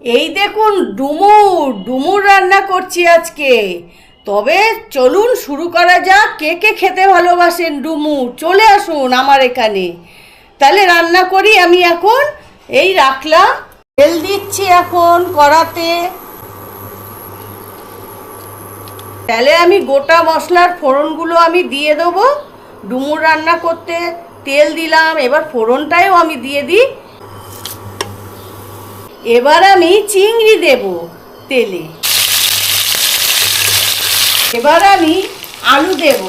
এই দেখুন ডুমুর ডুমুর রান্না করছি আজকে। তবে চলুন শুরু করা যাক, কে কে খেতে ভালোবাসেন ডুমুর চলে আসুন আমার এখানে। তাহলে রান্না করি আমি এখন। এই রাখলাম। তেল দিচ্ছি এখন কড়াতে। তাহলে আমি গোটা মশলার ফোড়নগুলো আমি দিয়ে দেবো ডুমুর রান্না করতে। তেল দিলাম, এবার ফোড়নটাও আমি দিয়ে দিই। এবার আমি চিংড়ি দেব তেলে। এবার আমি আলু দেব।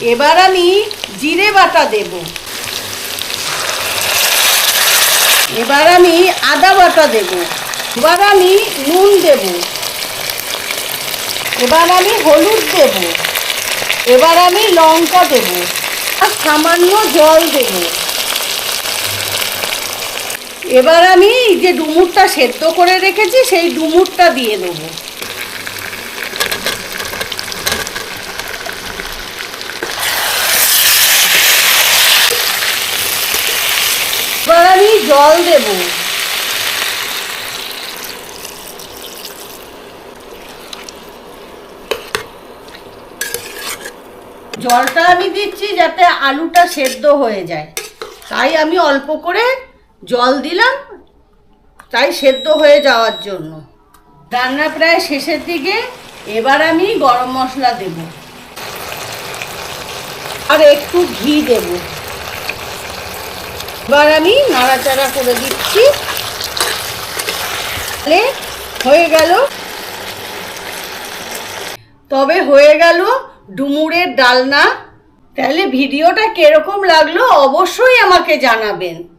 এবার আমি জিরে বাটা দেব। এবার আমি আদা বাটা দেব। এবার আমি নুন দেব। এবার আমি হলুদ দেব। এবার আমি লঙ্কা দেব। আর সামান্য জল দেবো। এবার আমি যে ডুমুরটা সেদ্ধ করে রেখেছি, সেই ডুমুরটা দিয়ে দেবো। এবার আমি জল দেব। জলটা আমি দিচ্ছি যাতে আলুটা সেদ্ধ হয়ে যায়। তাই আমি অল্প করে জল দিলাম, তাই সেদ্ধ হয়ে যাওয়ার জন্য। রান্না প্রায় শেষের দিকে, এবার আমি গরম মশলা দেব। আর একটু ঘি দেব। এবার আমি নাড়াচাড়া করে দিচ্ছি। তাহলে হয়ে গেল। তবে হয়ে গেল ডুমুরের ডালনা। তাহলে ভিডিওটা কীরকম লাগল অবশ্যই আমাকে জানাবেন।